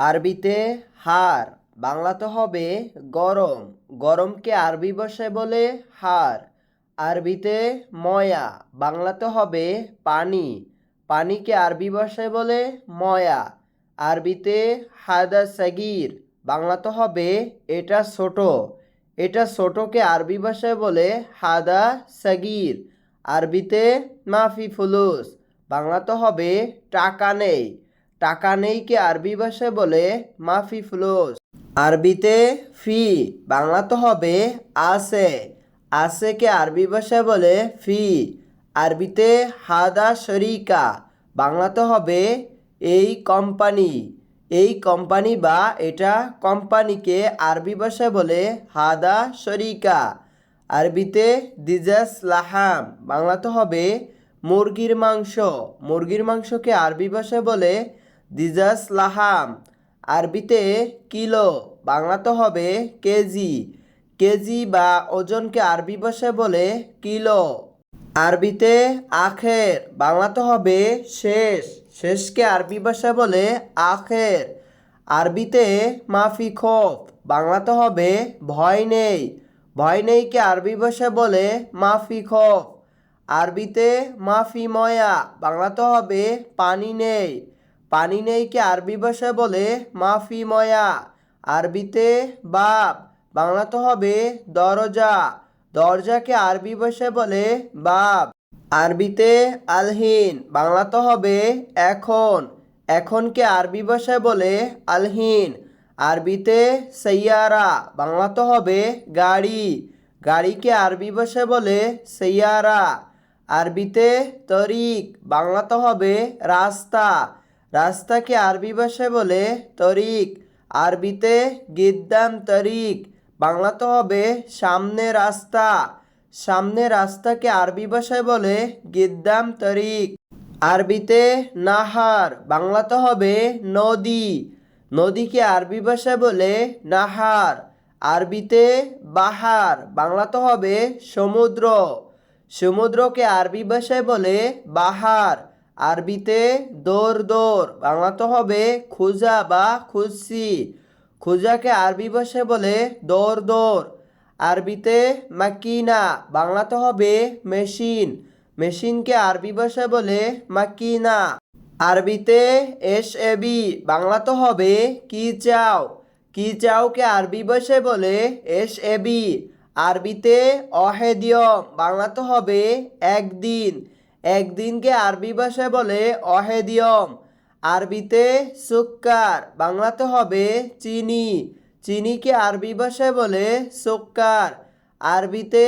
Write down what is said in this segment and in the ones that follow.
আরবিতে হার, বাংলাতে হবে গরম। গরমকে আরবি ভাষায় বলে হার। আরবিতে ময়া, বাংলাতে হবে পানি। পানিকে আরবি ভাষায় বলে ময়া। আরবিতে হাদা সাগির, বাংলাতে হবে এটা ছোট। এটা ছোটকে আরবি ভাষায় বলে হাদা সাগির। আরবিতে মাফি ফুলুস, বাংলাতে হবে টাকা নেই। টাকা নেই নেইকে আরবি ভাষায় বলে, মাফি ফুলুস আরবিতে ফি বাংলাতে হবে আছে আছেকে আরবি ভাষায় বলে, ফি আরবিতে হাদা শরিকা বাংলাতে হবে এই কোম্পানি। এই কোম্পানি বা এটা কোম্পানিকে আরবি ভাষায় বলে, হাদা শরিকা আরবিতে দিজাস লাহাম বাংলাতে হবে মুরগির মাংস। মুরগির মাংসকে আরবি ভাষায় বলে দিজাস লাহাম। আরবিতে কিলো, বাংলাতে হবে কেজি। কেজি বা ওজনকে আরবি ভাষায় বলে কিলো। আরবিতে আখের, বাংলাতে হবে শেষ। শেষকে আরবি ভাষায় বলে আখের। আরবিতে মাফি খোফ, বাংলাতে হবে ভয় নেই। ভয় নেইকে আরবি ভাষায় বলে মাফি খোফ। আরবিতে মাফি ময়া, বাংলাতে হবে পানি নেই। পানি নেইকে আরবি ভাষায় বলে, মাফি ময়া আরবিতে বাপ বাংলাতে হবে দরজা। দরজাকে আরবি ভাষায় বলে, বাপ আরবিতে আলহিন বাংলাতে হবে এখন। এখনকে আরবি ভাষায় বলে, আলহিন আরবিতে সৈয়ারা বাংলাতে হবে গাড়ি। গাড়িকে আরবি ভাষায় বলে, সৈয়ারা আরবিতে তরিক বাংলাতে হবে রাস্তা। রাস্তাকে আরবি ভাষায় বলে তরিক। আরবিতে গিদ্দাম তরিক। বাংলাতে হবে সামনে রাস্তা। সামনে রাস্তাকে আরবি ভাষায় বলে গিদ্দাম তরিক। আরবিতে নাহার। বাংলাতে হবে নদী। নদীকে আরবি ভাষায় বলে নাহার। আরবিতে বাহার। বাংলাতে হবে সমুদ্র। সমুদ্রকে আরবি ভাষায় বলে বাহার। আরবিতে দৌড় দৌড় বাংলাতে হবে খুঁজা বা খুঁজছি খুঁজাকে আরবি ভাষায় বলে দৌড় দৌড় আরবিতে মাকিনা বাংলাতে হবে মেশিন। মেশিনকে আরবি ভাষায় বলে মাকিনা। আরবিতে এস এ বি বাংলাতে হবে কি চাও। কি চাওকে আরবি ভাষায় বলে এস এ বি। আরবিতে অহেদিয়ম বাংলাতে হবে একদিন। একদিনকে আরবি ভাষায় বলে অহেদিয়ম, আরবিতে সুক্কার, বাংলাতে হবে চিনি। চিনিকে আরবি ভাষায় বলে সুক্কার, আরবিতে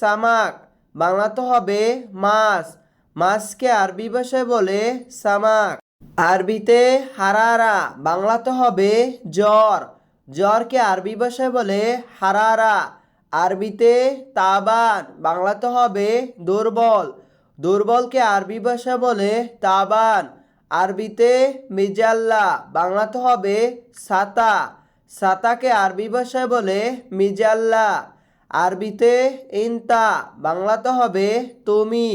সামাক, বাংলাতে হবে মাছ। মাছকে আরবি ভাষায় বলে সামাক। আরবিতে হারারা, বাংলাতে হবে জ্বর। জ্বরকে আরবি ভাষায় বলে হারারা, আরবিতে তাবান, বাংলাতে হবে দুর্বল। দুর্বলকে আরবি ভাষা বলে তাবান। আরবিতে মিজাল্লা, বাংলাতে হবে সাতা। সাতাকে আরবি ভাষায় বলে মিজাল্লা। আরবিতে ইনতা, বাংলাতে হবে তুমি।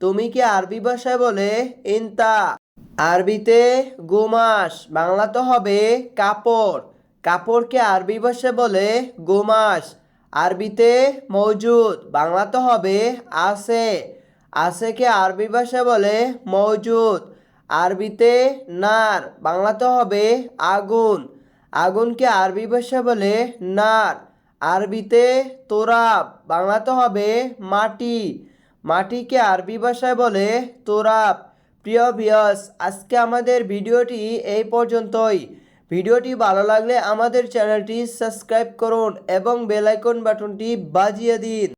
তুমিকে আরবি ভাষায় বলে ইনতা। আরবিতে গোমাস, বাংলাতে হবে কাপড়। কাপড়কে আরবি ভাষায় বলে গোমাস। আরবিতে মৌজুদ, বাংলাতে হবে আছে আছেকে আরবি ভাষা বলে? মৌজুদ আরবিতে নার, বাংলাতে হবে আগুন। আগুনকে আরবি ভাষা বলে? নার। আরবিতে তোরাব, বাংলাতে হবে মাটি। মাটিকে আরবি ভাষায় বলে? তোরাব। প্রিয় ভিয়স আজকে আমাদের ভিডিওটি এই পর্যন্তই। ভিডিওটি ভালো লাগলে আমাদের চ্যানেলটি সাবস্ক্রাইব করুন এবং বেলাইকন বাটনটি বাজিয়ে দিন।